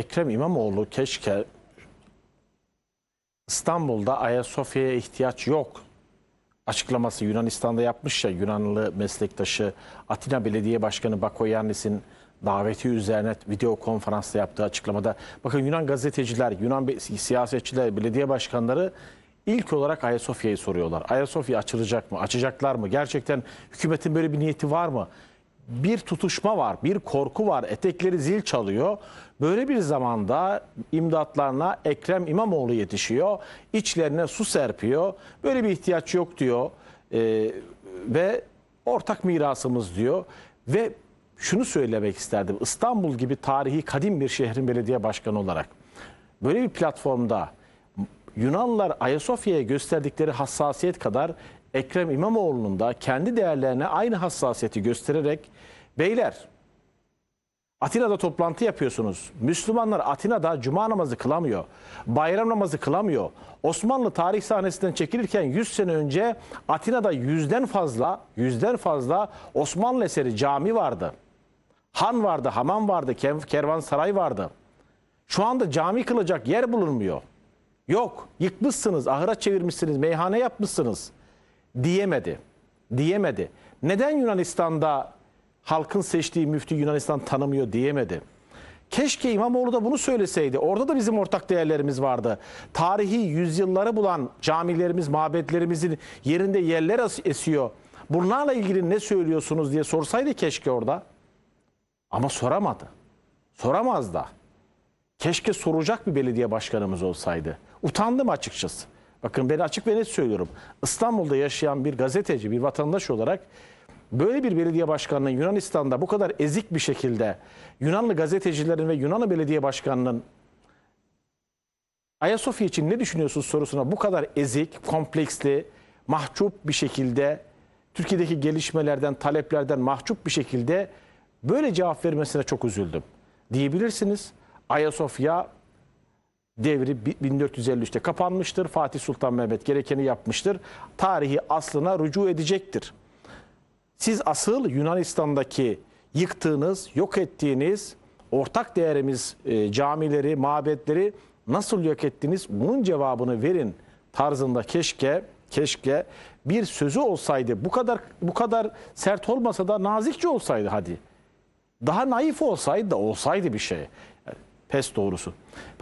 Ekrem İmamoğlu keşke İstanbul'da Ayasofya'ya ihtiyaç yok açıklaması Yunanistan'da yapmış ya Yunanlı meslektaşı Atina Belediye Başkanı Bakoyannis'in daveti üzerine video konferansta yaptığı açıklamada bakın Yunan gazeteciler, Yunan siyasetçiler, belediye başkanları ilk olarak Ayasofya'yı soruyorlar. Ayasofya açılacak mı? Açacaklar mı? Gerçekten hükümetin böyle bir niyeti var mı? Bir tutuşma var, bir korku var, etekleri zil çalıyor. Böyle bir zamanda imdatlarına Ekrem İmamoğlu yetişiyor, içlerine su serpiyor. Böyle bir ihtiyaç yok diyor Ee, ve ortak mirasımız diyor. Ve şunu söylemek isterdim, İstanbul gibi tarihi kadim bir şehrin belediye başkanı olarak böyle bir platformda Yunanlılar Ayasofya'ya gösterdikleri hassasiyet kadar Ekrem İmamoğlu'nun da kendi değerlerine aynı hassasiyeti göstererek beyler Atina'da toplantı yapıyorsunuz. Müslümanlar Atina'da cuma namazı kılamıyor. Bayram namazı kılamıyor. Osmanlı tarih sahnesinden çekilirken 100 sene önce Atina'da yüzden fazla, yüzden fazla Osmanlı eseri cami vardı. Han vardı, hamam vardı, kervansaray vardı. Şu anda cami kılacak yer bulunmuyor. Yok, yıkmışsınız, ahıra çevirmişsiniz, meyhane yapmışsınız diyemedi. Diyemedi. Neden Yunanistan'da halkın seçtiği müftü Yunanistan tanımıyor diyemedi. Keşke İmamoğlu da bunu söyleseydi. Orada da bizim ortak değerlerimiz vardı. Tarihi yüzyılları bulan camilerimiz, mabetlerimizin yerinde yerler esiyor. Bunlarla ilgili ne söylüyorsunuz diye sorsaydı keşke orada. Ama soramadı. Soramaz da. Keşke soracak bir belediye başkanımız olsaydı. Utandım açıkçası. Bakın ben açık ve net söylüyorum. İstanbul'da yaşayan bir gazeteci, bir vatandaş olarak böyle bir belediye başkanının Yunanistan'da bu kadar ezik bir şekilde Yunanlı gazetecilerin ve Yunanlı belediye başkanının Ayasofya için ne düşünüyorsunuz sorusuna bu kadar ezik, kompleksli, mahcup bir şekilde Türkiye'deki gelişmelerden, taleplerden mahcup bir şekilde böyle cevap vermesine çok üzüldüm. Diyebilirsiniz Ayasofya devri bi- 1453'te kapanmıştır. Fatih Sultan Mehmet gerekeni yapmıştır. Tarihi aslına rücu edecektir. Siz asıl Yunanistan'daki yıktığınız, yok ettiğiniz ortak değerimiz e, camileri, mabetleri nasıl yok ettiniz? Bunun cevabını verin tarzında keşke keşke bir sözü olsaydı. Bu kadar bu kadar sert olmasa da nazikçe olsaydı hadi. Daha naif olsaydı da olsaydı bir şey. Pes doğrusu.